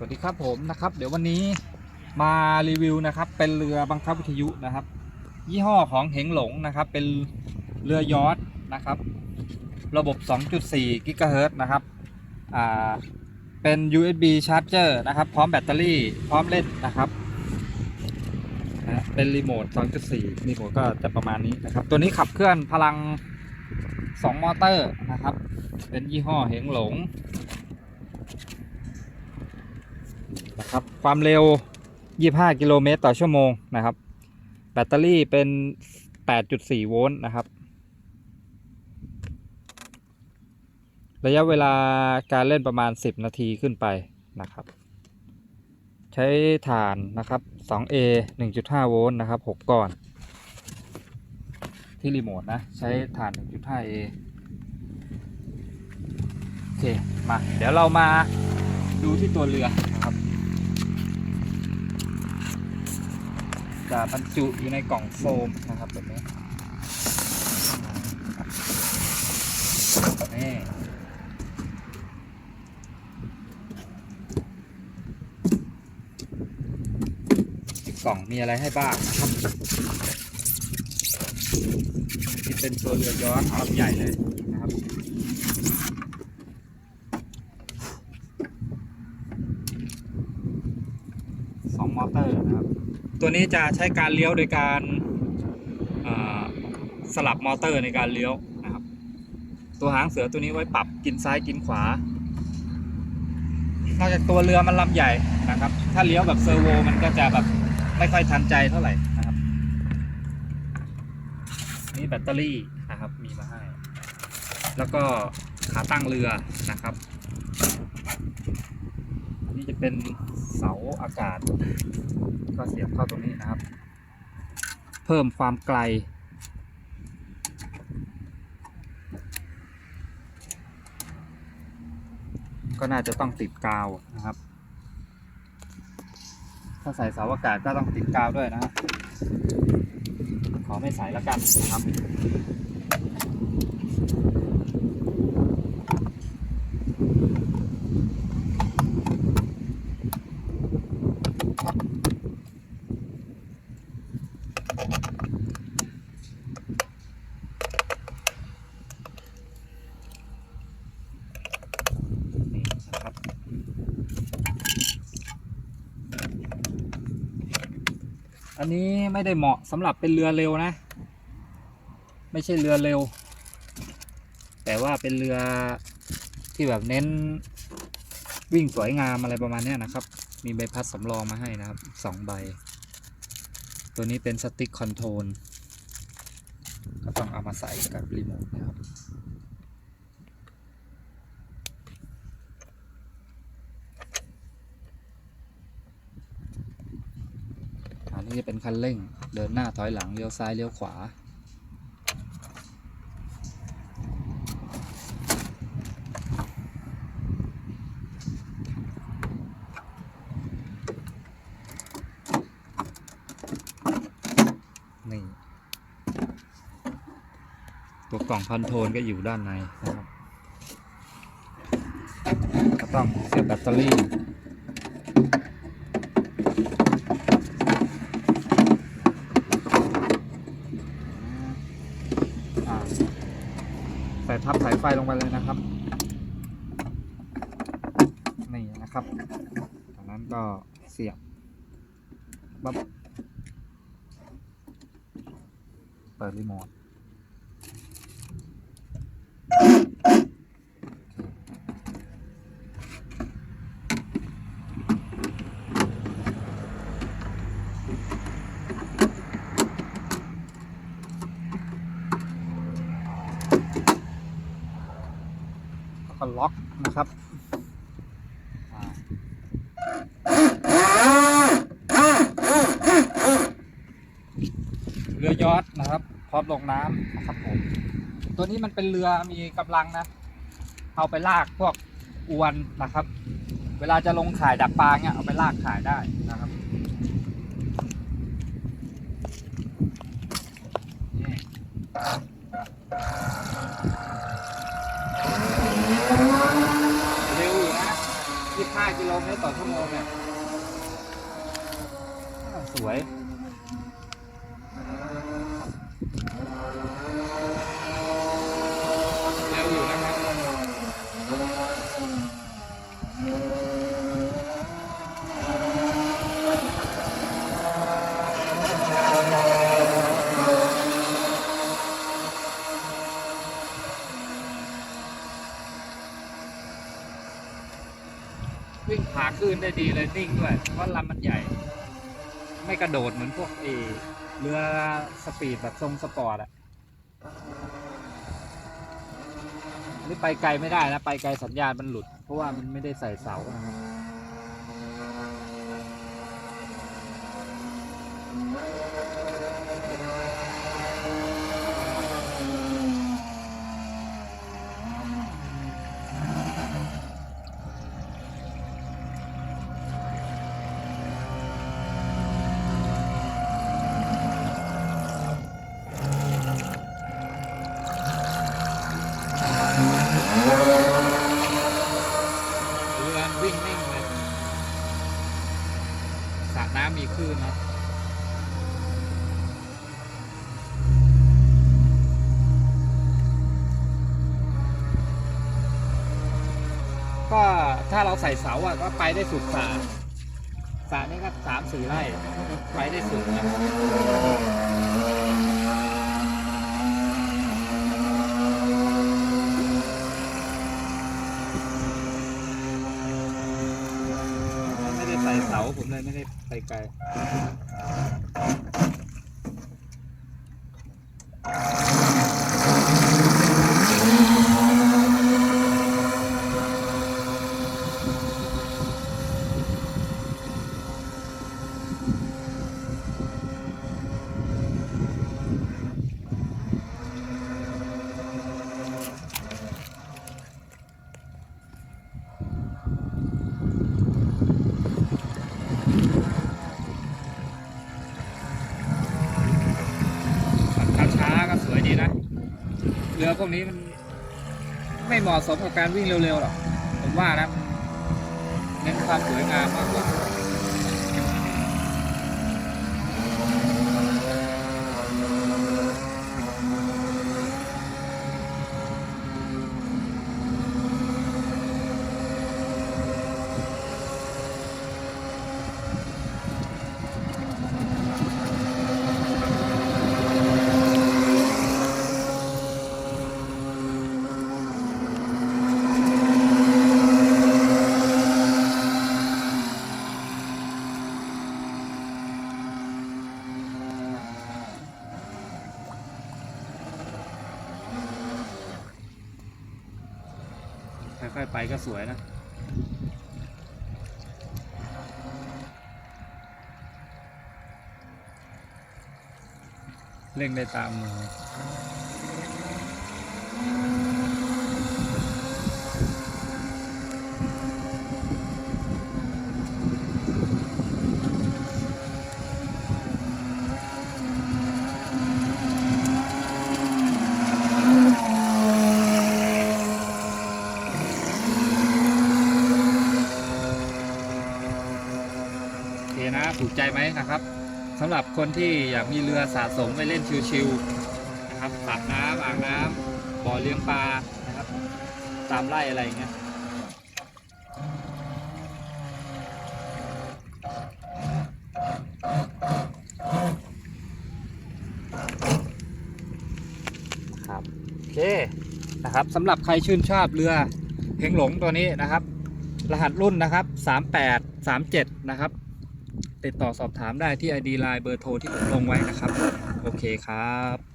สวัสดีครับผมนะครับ เดี๋ยววันนี้มารีวิวนะครับ เป็นเรือบังคับวิทยุนะครับ ยี่ห้อของเหงหลงนะครับ เป็นเรือยอทนะครับ ระบบ 2.4 กิกะเฮิรต์นะครับอ่าเป็น USB charger นะครับ พร้อมแบตเตอรี่พร้อมเล่นนะครับนะเป็นรีโมท 2.4 รีโมทก็จะประมาณนี้นะครับ ตัวนี้ขับเคลื่อนพลัง 2 มอเตอร์นะครับ เป็นยี่ห้อเหงหลง นะครับ ความเร็ว 25 กิโลเมตรต่อชั่วโมงนะครับ แบตเตอรี่เป็น 8.4 โวลต์นะครับ ระยะเวลาการเล่นประมาณ 10 นาทีขึ้นไปนะครับ ใช้ฐานนะครับ 2A 1.5 โวลต์นะครับ 6 ก้อน ที่รีโมทนะ ใช้ฐาน 1.5A โอเค มา เดี๋ยวเรามาดูที่ตัวเรือนะครับ จะบรรจุอยู่ในกล่องโฟมนะครับแบบนี้นี่กล่องมีอะไรให้บ้างนะครับนี่เป็นตัวเรือย้อนลำใหญ่เลยนะครับสองมอเตอร์นะครับ ตัวนี้จะใช้การเลี้ยวโดยการสลับมอเตอร์ในการเลี้ยวนะครับ ตัวหางเสือตัวนี้ไว้ปรับกินซ้ายกินขวานอกจากตัวเรือมันลำใหญ่นะครับ ถ้าเลี้ยวแบบเซอร์โวมันก็จะแบบไม่ค่อยทันใจเท่าไหร่นะครับ นี่แบตเตอรี่นะครับมีมาให้ แล้วก็ขาตั้งเรือนะครับ นี่จะเป็นเสาอากาศ ก็เสียบเข้าตรงนี้นะครับ เพิ่มความไกล ก็น่าจะต้องติดกาวนะครับ ถ้าใส่เสาอากาศก็ต้องติดกาวด้วยนะครับขอไม่ใส่แล้วกันนะครับ นนี้ไม่ได้เหมาะสำหรับเป็นเรือเร็วนะ ไม่ใช่เรือเร็ว แต่ว่าเป็นเรือที่แบบเน้นวิ่งสวยงามอะไรประมาณนี้นะครับ มีใบพัดสำรองมาให้นะครับสองใบ ตัวนี้เป็นสติ๊กคอนโทรลก็ต้องเอามาใส่กับรีโมทนะครับ นี้จะเป็นคันเร่ง เดินหน้าถอยหลังเลี้ยวซ้ายเลี้ยวขวา นี่ ตัวกล่องพันโทนก็อยู่ด้านในนะครับ ก็ต้องเสียบแบตเตอรี่ อ่าใส่ทับสาย ไฟลงไปเลยนะครับ นี่นะครับ จากนั้นก็เสียบปั๊บเปิดรีโมท ก็ล็อกนะครับเรือยอทนะครับ พร้อมลงน้ำนะครับผมตัวนี้มันเป็นเรือมีกำลังนะ เอาไปลากพวกอวนนะครับ เวลาจะลงข่ายดักปลาเนี่ยเอาไปลากข่ายได้นะครับนี่ เร็วอยู่นะ5กิโลเมตรต่อชั่วโมงเนี่ยสวย เร็วอยู่นะครับ วิ่งขาขึ้นได้ดีเลยนิ่งด้วย เพราะลำมันใหญ่ ไม่กระโดดเหมือนพวกเอเรือสปีดแบบทรงสปอร์ตอะนนี่ไปไกลไม่ได้นะ ไปไกลสัญญาณมันหลุด เพราะว่ามันไม่ได้ใส่เสานะครับ คืนนะก็ถ้าเราใส่เสาอะก็ไปได้สุดสระสระนี่ก็สามสี่ไร่ไปได้สุดนะไม่ได้ใส่ เสาผมเลยไม่ได้ไปไกล ขับช้าก็สวยดีนะ เรือพวกนี้มัน ไม่เหมาะสมกับการวิ่งเร็วๆหรอก ผมว่านะ เน้นความสวยงามมากกว่า ค่อยๆไปก็สวยนะเร่งได้ตามมือ ถูกใจไหมนะครับสำหรับคนที่อยากมีเรือสะสมไปเล่นชิวๆนะครับสระน้ำอ่างน้ำบ่อเลี้ยงปลานะครับ ตามไร่อะไรเงี้ยครับโอเคนะครับสำหรับใครชื่นชอบเรือเฮงหลงตัวนี้นะครับ รหัสรุ่นนะครับ 3837 นะครับ ติดต่อสอบถามได้ที่ ID Line เบอร์โทรที่ผมลงไว้นะครับ โอเคครับ